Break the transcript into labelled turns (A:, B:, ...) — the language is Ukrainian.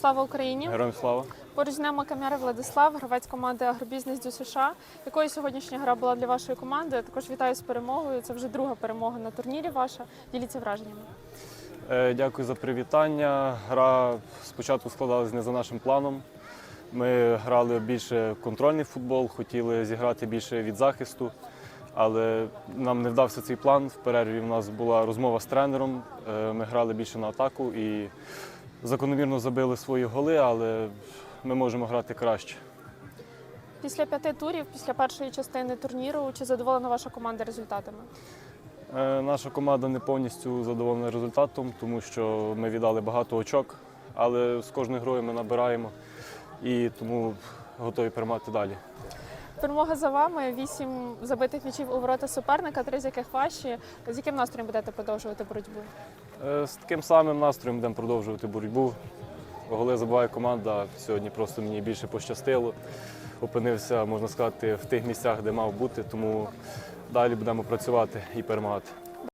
A: Слава Україні!
B: Героям слава.
A: Поруч з нами Кам'яра Владислав, гравець команди Агробізнес Дю США. Якою сьогоднішня гра була для вашої команди? Я Також вітаю з перемогою. Це вже друга перемога на турнірі ваша. Діліться враженнями.
B: Е, Дякую за привітання. Гра спочатку складалась не за нашим планом. Ми грали більше контрольний футбол, хотіли зіграти більше від захисту, але нам не вдався цей план. В перерві в нас була розмова з тренером. Е, Ми грали більше на атаку і закономірно забили свої голи, але ми можемо грати краще.
A: Після п'яти турів, після першої частини турніру, чи задоволена ваша команда результатами?
B: Е, Наша команда не повністю задоволена результатом, тому що ми віддали багато очок, але з кожною грою ми набираємо і тому готові переймати далі.
A: Перемога за вами. Вісім забитих м'ячів у ворота суперника, три з яких ваші. З яким настроєм будете продовжувати боротьбу?
B: Е, З таким самим настроєм будемо продовжувати боротьбу. Голи забиває команда. Сьогодні просто мені більше пощастило. Опинився, можна сказати, в тих місцях, де мав бути, тому далі будемо працювати і перемагати.